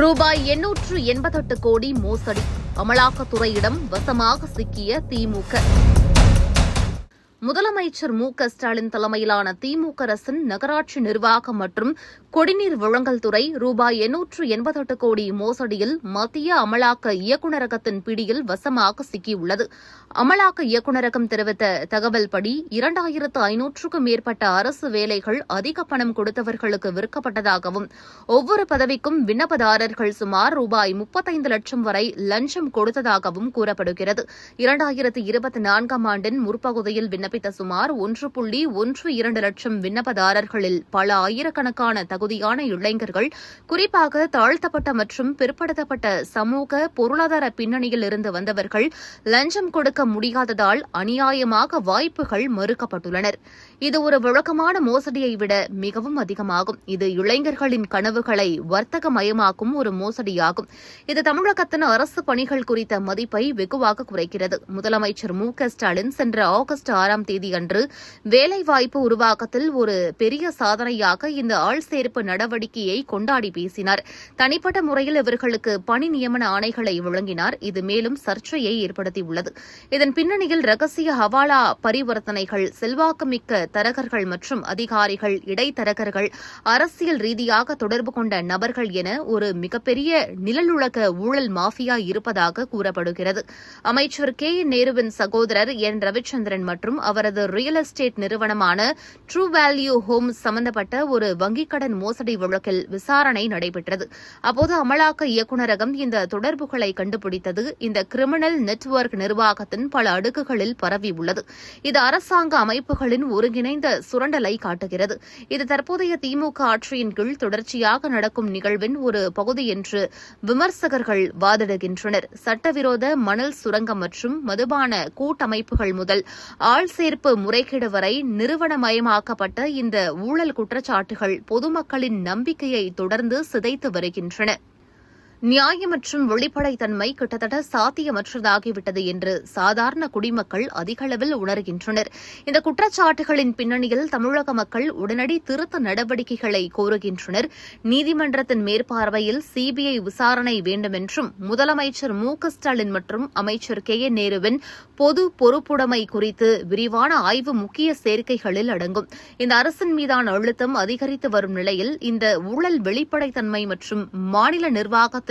ரூபாய் எண்ணூற்று எண்பத்தெட்டு கோடி மோசடி. அமலாக்கத்துறையிடம் வசமாக சிக்கிய திமுக. முதலமைச்சர் மு க ஸ்டாலின் தலைமையிலான திமுக அரசின் நகராட்சி நிர்வாகம் மற்றும் குடிநீர் வழங்கல் துறை ரூபாய் எண்ணூற்று எண்பத்தெட்டு கோடி மோசடியில் மத்திய அமலாக்க இயக்குநரகத்தின் பிடியில் வசமாக சிக்கியுள்ளது. அமலாக்க இயக்குநரகம் தெரிவித்த தகவல்படி இரண்டாயிரத்து ஐநூற்றுக்கும் மேற்பட்ட அரசு வேலைகள் அதிக பணம் கொடுத்தவர்களுக்கு விற்கப்பட்டதாகவும் ஒவ்வொரு பதவிக்கும் விண்ணப்பதாரர்கள் சுமார் ரூபாய் முப்பத்தைந்து லட்சம் வரை லஞ்சம் கொடுத்ததாகவும் கூறப்படுகிறது. இரண்டாயிரத்து இருபத்தி நான்காம் ஆண்டின் முற்பகுதியில் விண்ணப்பித்த சுமார் ஒன்று புள்ளி ஒன்று இரண்டு லட்சம் விண்ணப்பதாரர்களில் பல ஆயிரக்கணக்கான தகுதியான இளைஞர்கள் குறிப்பாக தாழ்த்தப்பட்ட மற்றும் பிற்படுத்தப்பட்ட சமூக பொருளாதார பின்னணியில் இருந்து வந்தவர்கள் லஞ்சம் கொடுக்க முடியாததால் அநியாயமாக வாய்ப்புகள் மறுக்கப்பட்டுள்ளனர். இது ஒரு வழக்கமான மோசடியை விட மிகவும் அதிகமாகும். இது இளைஞர்களின் கனவுகளை வர்த்தகமயமாக்கும் ஒரு மோசடியாகும். இது தமிழகத்தின் அரசு பணிகள் குறித்த மதிப்பை வெகுவாக குறைக்கிறது. முதலமைச்சர் மு ஸ்டாலின் சென்ற ஆகஸ்ட் ஆறாம் தேதி அன்று வேலைவாய்ப்பு உருவாக்கத்தில் ஒரு பெரிய சாதனையாக இந்த ஆள் சேர்ப்பு நடவடிக்கையை கொண்டாடி பேசினார். தனிப்பட்ட முறையில் இவர்களுக்கு பணி நியமன ஆணைகளை வழங்கினார். இது மேலும் சர்ச்சையை ஏற்படுத்தியுள்ளது. இதன் பின்னணியில் ரகசிய ஹவாலா பரிவர்த்தனைகள் செல்வாக்குமிக்க தரகர்கள் மற்றும் அதிகாரிகள் இடைத்தரகர்கள் அரசியல் ரீதியாக தொடர்பு கொண்ட நபர்கள் என ஒரு மிகப்பெரிய நிழலுலக ஊழல் மாஃபியா இருப்பதாக கூறப்படுகிறது. அமைச்சர் கே. என். நேருவின் சகோதரர் என். ரவிச்சந்திரன் மற்றும் அவரது ரியல் எஸ்டேட் நிறுவனமான ட்ரூ வேல்யூ ஹோம்ஸ் சம்பந்தப்பட்ட ஒரு வங்கிக் கடன் மோசடி வழக்கில் விசாரணை நடைபெற்றது. அப்போது அமலாக்க இயக்குநரகம் இந்த தொடர்புகளை கண்டுபிடித்தது. இந்த கிரிமினல் நெட்வொர்க் நிர்வாகத்தின் பல அடுக்குகளில் பரவியுள்ளது இது அரசாங்க அமைப்புகளின் ஒருங்கிணைந்த சுரண்டலை காட்டுகிறது. இது தற்போதைய திமுக ஆட்சியின் கீழ் தொடர்ச்சியாக நடக்கும் நிகழ்வின் ஒரு பகுதி என்று விமர்சகர்கள் வாதிடுகின்றனர். சட்டவிரோத மணல் சுரங்கம் மற்றும் மதுபான கூட்டமைப்புகள் முதல் ஆள் சேர்ப்பு முறைகேடு வரை நிறுவனமயமாக்கப்பட்ட இந்த ஊழல் குற்றச்சாட்டுகள் மக்களின் நம்பிக்கையை தொடர்ந்து சிதைத்து வருகின்றன. நியாயமற்றும் வெளிப்படைத்தன்மை கிட்டத்தட்ட சாத்தியமற்றதாகிவிட்டது என்று சாதாரண குடிமக்கள் அதிகளவில் உணர்கின்றனர். இந்த குற்றச்சாட்டுகளின் பின்னணியில் தமிழக மக்கள் உடனடி திருத்த நடவடிக்கைகளை கோருகின்றனர். நீதிமன்றத்தின் மேற்பார்வையில் சிபிஐ விசாரணை வேண்டுமென்றும் முதலமைச்சர் மு க ஸ்டாலின் மற்றும் அமைச்சர் கே ஏ நேருவின் பொது பொறுப்புடைமை குறித்து விரிவான ஆய்வு முக்கிய சேர்க்கைகளில் அடங்கும். இந்த அரசின் மீதான அழுத்தம் அதிகரித்து வரும் நிலையில் இந்த ஊழல் வெளிப்படைத்தன்மை மற்றும் மாநில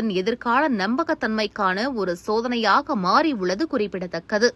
நிறுவனத்தின் எதிர்கால நம்பகத்தன்மைக்கான ஒரு சோதனையாக மாறியுள்ளது குறிப்பிடத்தக்கது.